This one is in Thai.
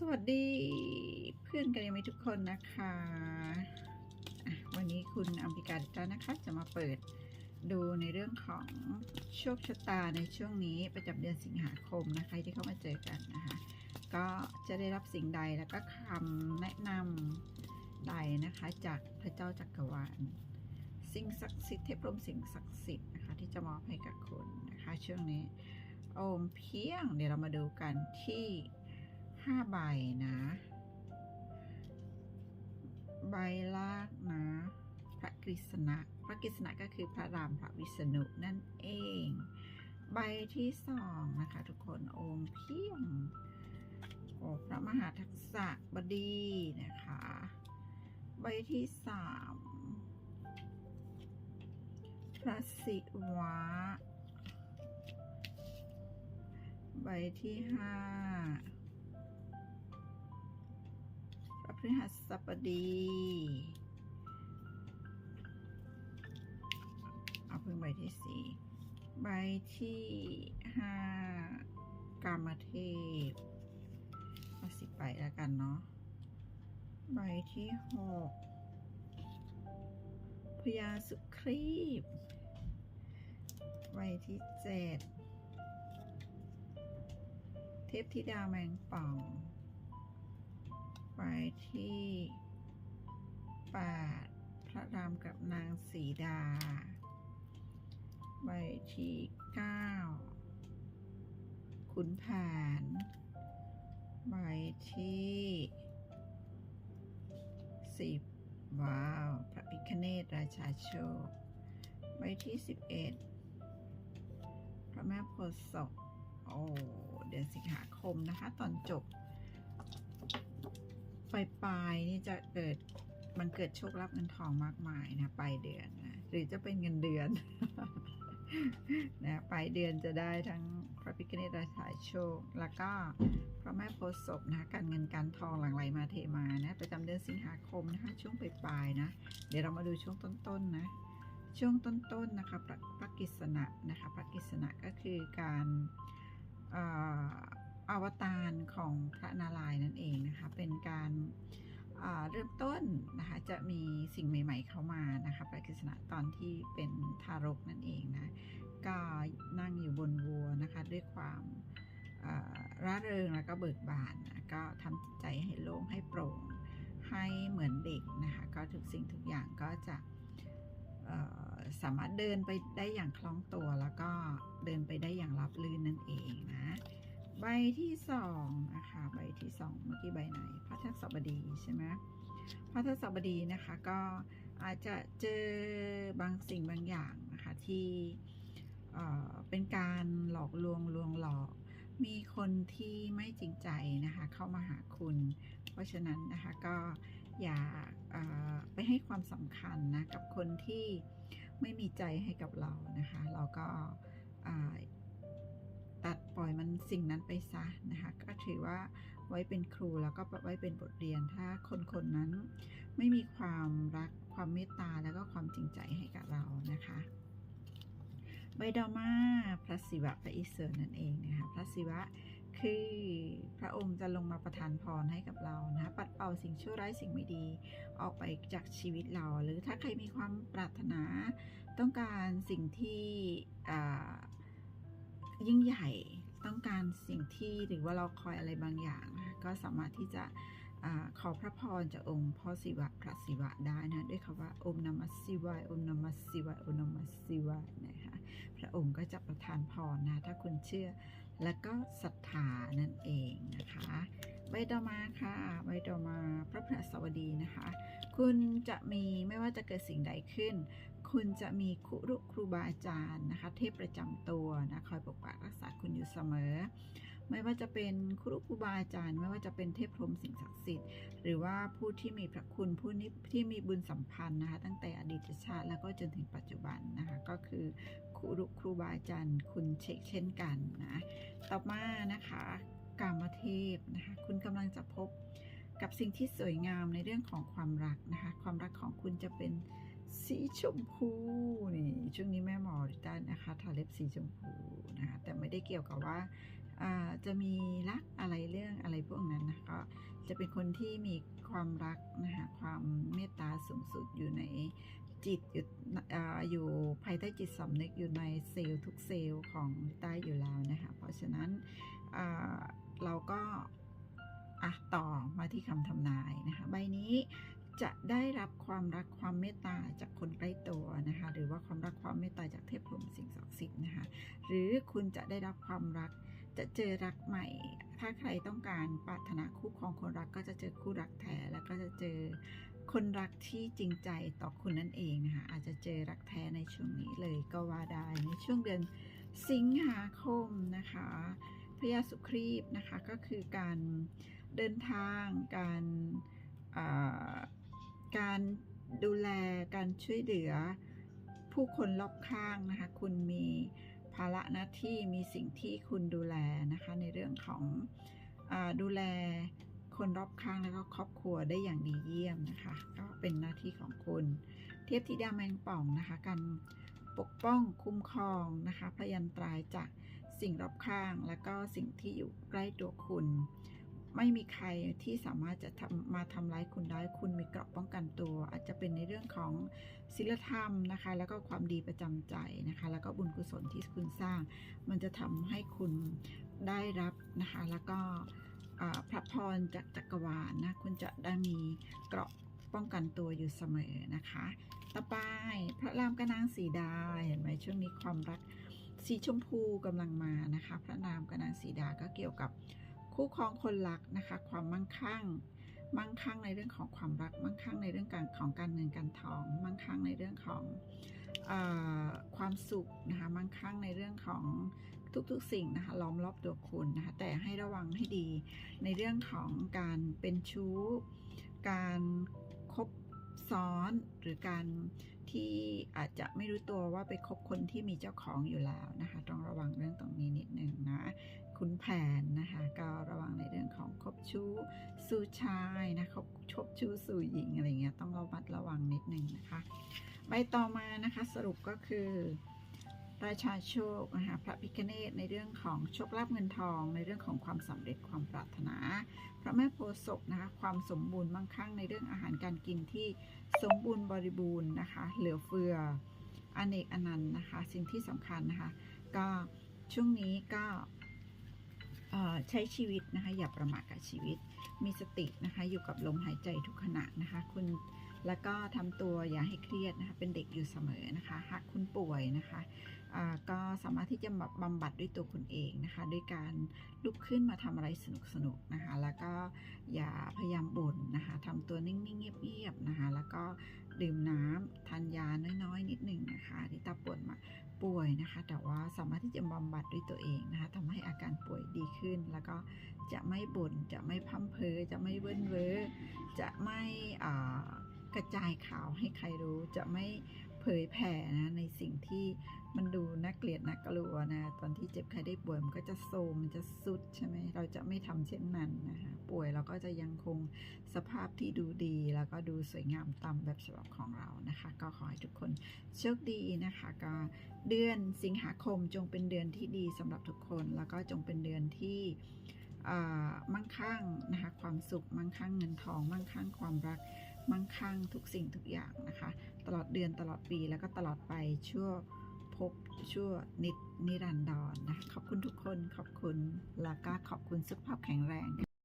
สวัสดีเพื่อนกันยังไม่ทุกคนนะคะะวันนี้คุณอัมพิการจ้านะคะ จะมาเปิดดูในเรื่องของโชคชะตาในช่วงนี้ประจำเดือนสิงหาคมนะคะ ที่เข้ามาเจอกันนะคะ ก็จะได้รับสิ่งใดแล้วก็คำแนะนำใดนะคะ จากพระเจ้าจักรวาลสิ่งศักดิ์สิทธิ์เทพพรมสิ่งศักดิ์สิทธิ์นะคะที่จะมอบให้กับคุณนะคะช่วงนี้โอมเพียงเดี๋ยวเรามาดูกันที่ ห้าใบนะ ใบลากนะ พระกฤษณะ พระกฤษณะก็คือพระรามพระวิษณุนั่นเอง ใบที่สองนะคะทุกคนโอมเพียงโอ้พระมหาทักษะบดีนะคะ ใบที่สามพระศิวะ ใบที่ห้า ฤหัสบดีเอาเพิ่งใบที่สี่ใบที่ห้ากามเทพเอาสิบใบแล้วกันเนาะใบที่หกพญาสุครีบใบที่เจ็ดเทพธิดาแมงป่อง ไปที่แปดพระรามกับนางสีดา ใบที่เก้าขุนแผนใบที่สิบว้าว พระพิคเนตราชาโชค ใบที่สิบเอ็ดพระแม่โพธิ์ศพโอ้เดือนสิงหาคมนะคะ ตอนจบ ปลายๆนี่จะเกิดมันเกิดโชคลาภเงินทองมากมายนะปลายเดือนนะหรือจะเป็นเงินเดือนนะปลายเดือนจะได้ทั้งพระพิฆเนศราชาโชค แล้วก็พระแม่โพธิ์ศพนะการเงินการทองหลั่งไหลมาเทมานะประจำเดือนสิงหาคมนะคะช่วงปลายปลายนะ เดี๋ยวเรามาดูช่วงต้นๆนะช่วงต้นๆนะคะพระพระกิษณะนะคะพระกิษณะก็คือการอ่ออวตารของพระนารายณ์ นั่นเองนะคะ เป็นการเริ่มต้นนะคะจะมีสิ่งใหม่ ๆ เข้ามานะคะพระกิษณะตอนที่เป็นทารกนั่นเองนะก็นั่งอยู่บนวัวนะคะด้วยความร่าเริงแล้วก็เบิกบานนะก็ทำจิตใจให้โล่งให้โปร่งให้เหมือนเด็กนะคะก็ทุกสิ่งทุกอย่างก็จะสามารถเดินไปได้อย่างคล่องตัวแล้วก็เดินไปได้อย่างรับลื่นนั่นเองนะ ใบที่สองนะคะใบที่สองเมื่อกี้ใบไหนพระทักษบดีใช่ไหมพระทักษบดีนะคะก็อาจจะเจอบางสิ่งบางอย่างนะคะที่เอ่อเป็นการหลอกลวงลวงหลอก มีคนที่ไม่จริงใจนะคะเข้ามาหาคุณ เพราะฉะนั้นนะคะก็อย่าไปให้ความสำคัญนะกับคนที่ไม่มีใจให้กับเรานะคะ เราก็ ตัดปล่อยมันสิ่งนั้นไปซะนะคะ ก็ถือว่าไว้เป็นครูแล้วก็ไว้เป็นบทเรียน ถ้าคนคนนั้นไม่มีความรักความเมตตาแล้วก็ความจริงใจให้กับเรานะคะ ใบดอมาพระศิวะพระอิศวรนั่นเองนะคะ พระศิวะคือพระองค์จะลงมาประทานพรให้กับเรานะปัดเป่าสิ่งชั่วร้ายสิ่งไม่ดี ออกไปจากชีวิตเรา หรือถ้าใครมีความปรารถนา ต้องการสิ่งที่ ยิ่งใหญ่ต้องการสิ่งที่หรือว่าเราคอยอะไรบางอย่างนะก็สามารถที่จะอขอพระพรจากองค์พ่อศิวะพระศิวะได้นะด้วยคำว่าอมนามัสสิวายอมนามัสสิวายอมนามัสสิวายนะคะพระองค์ก็จะประทานพรนะถ้าคุณเชื่อ และก็ศรัทธานั่นเองนะคะใบต่อมาค่ะใบต่อมาพระพฤหัสดีนะคะ คุณจะมีไม่ว่าจะเกิดสิ่งใดขึ้น คุณจะมีครูรุครูบาอาจารย์นะคะเทพประจำตัวนะคอยปกปักรักษาคุณอยู่เสมอ ไม่ว่าจะเป็นครูครูบาอาจารย์ ไม่ว่าจะเป็นเทพพรหมสิ่งศักดิ์สิทธิ์หรือว่าผู้ที่มีพระคุณผู้นี้ที่มีบุญสัมพันธ์นะคะตั้งแต่อดีตชาติแล้วก็จนถึงปัจจุบันนะคะก็คือครูครูบาอาจารย์ คุณเชกเช่นกันนะต่อมานะคะกามเทพนะคะคุณกำลังจะพบ กับสิ่งที่สวยงามในเรื่องของความรักนะคะ ความรักของคุณจะเป็นสีชมพูนี่ช่วงนี้แม่หมอริต้านะคะทาเล็บสีชมพูนะคะแต่ไม่ได้เกี่ยวกับว่าจะมีรักอะไรเรื่องอะไรพวกนั้นนะก็จะเป็นคนที่มีความรักนะคะความเมตตาสูงสุดอยู่ในจิตอยู่ออยู่ภายใต้จิตสำนึกอยู่ในเซลล์ทุกเซลล์ของใต้อยู่แล้วนะคะเพราะฉะนั้นเราก็ อะต่อมาที่คำทำนายนะคะ ใบนี้จะได้รับความรักความเมตตาจากคนใกล้ตัวนะคะ หรือว่าความรักความเมตตาจากเทพพรหมสิ่งศักดิ์สิทธิ์นะคะ หรือคุณจะได้รับความรักจะเจอรักใหม่ ถ้าใครต้องการปรารถนาคู่ครองคนรักก็จะเจอคู่รักแท้แล้วก็จะเจอคนรักที่จริงใจต่อคุณนั่นเองนะคะอาจจะเจอรักแท้ในช่วงนี้เลยก็ว่าได้ในช่วงเดือนสิงหาคมนะคะพยาสุครีบนะคะก็คือการ เดินทาง การการดูแลการช่วยเหลือ ผู้คนรอบข้างนะคะคุณมีภาระหน้าที่มีสิ่งที่คุณดูแลนะคะในเรื่องของอดูแลคนรอบข้างแล้วก็ครอบครัวได้อย่างดีเยี่ยมนะคะ ก็เป็นหน้าที่ของคุณ เทพธิดาแมงป่องนะคะการปกป้องคุ้มครองนะคะพยันตรายจากสิ่งรอบข้าง แล้วก็สิ่งที่อยู่ใกล้ตัวคุณ ไม่มีใครที่สามารถจะทำมาทำร้ายคุณได้ คุณมีเกราะป้องกันตัว อาจจะเป็นในเรื่องของศีลธรรมนะคะ แล้วก็ความดีประจำใจนะคะ แล้วก็บุญกุศลที่คุณสร้าง มันจะทำให้คุณได้รับนะคะ แล้วก็พระพรจากจักรวาลนะ คุณจะได้มีเกราะป้องกันตัวอยู่เสมอนะคะ ต่อไปพระรามกนางสีดา เห็นไหมช่วงนี้ความรักสีชมพูกำลังมานะคะ พระนามกนางสีดาก็เกี่ยวกับ คู่ครองคนรักนะคะ ความมั่งคั่ง มั่งคั่งในเรื่องของความรัก มั่งคั่งในเรื่องการของการเงินการทอง มั่งคั่งในเรื่องของอความสุขนะคะ มั่งคั่งในเรื่องของทุกๆ สิ่งนะคะ ล้อมรอบตัวคุณนะคะ แต่ให้ระวังให้ดีในเรื่องของการเป็นชู้ การคบซ้อนหรือการที่อาจจะไม่รู้ตัวว่าไปคบคนที่มีเจ้าของอยู่แล้วนะคะ ต้องระวังเรื่องตรงนี้นิดนึงนะ คุณแผนนะคะ ก็ระวังในเรื่องของคบชู้สู่ชายนะคบคบชู้สู่หญิงอะไรเงี้ยต้องระมัดระวังนิดนึงนะคะ ใบต่อมานะคะสรุปก็คือราชาโชคนะคะพระพิคเนตในเรื่องของโชคลาภเงินทอง ในเรื่องของความสำเร็จความปรารถนา พระแม่โพธิ์ศพนะคะความสมบูรณ์มั่งคั่งในเรื่องอาหารการกินที่สมบูรณ์บริบูรณ์นะคะ เหลือเฟืออเนกอนันต์นะคะ สิ่งที่สำคัญนะคะ ก็ช่วงนี้ก็ ใช้ชีวิตนะคะ อย่าประมาทกับชีวิต มีสตินะคะ อยู่กับลมหายใจทุกขณะนะคะ คุณแล้วก็ทำตัวอย่าให้เครียดนะคะ เป็นเด็กอยู่เสมอนะคะ หากคุณป่วยนะคะก็สามารถที่จะบำบัดด้วยตัวคุณเองนะคะ ด้วยการลุกขึ้นมาทำอะไรสนุกๆนะคะ แล้วก็อย่าพยายามบ่นนะคะทำตัวนิ่งๆเงียบๆนะคะ แล้วก็ดื่มน้ำทานยาน้อยๆ นิดหนึ่งนะคะที่ตาปวยมา ป่วยนะคะ แต่ว่าสามารถที่จะบำบัดด้วยตัวเองนะคะทำให้อาการป่วยดีขึ้น แล้วก็จะไม่บ่น จะไม่พั่มเพอจะไม่เว้นเว้อ จะไม่กระจายข่าวให้ใครรู้ จะไม่ ผยแผ่นะในสิ่งที่มันดูน่าเกลียดน่ากลัวนะตอนที่เจ็บใครได้ป่วยมันก็จะโซมมันจะสุดใช่ไหมเราจะไม่ทำเช่นนั้นนะคะป่วยเราก็จะยังคงสภาพที่ดูดี แล้วก็ดูสวยงามตามแบบฉบับของเรานะคะ ก็ขอให้ทุกคนโชคดีนะคะก็เดือนสิงหาคมจงเป็นเดือนที่ดีสำหรับทุกคน แล้วก็จงเป็นเดือนที่มั่งคั่งนะคะความสุขมั่งคั่งเงินทอง มั่งคั่งความรัก มั่งคั่งทุกสิ่งทุกอย่างนะคะ ตลอดเดือนตลอดปีแล้วก็ตลอดไปชั่วพบชั่วนิดนิรันดรนะคะขอบคุณทุกคนขอบคุณแล้วก็ขอบคุณสุขภาพแข็งแรง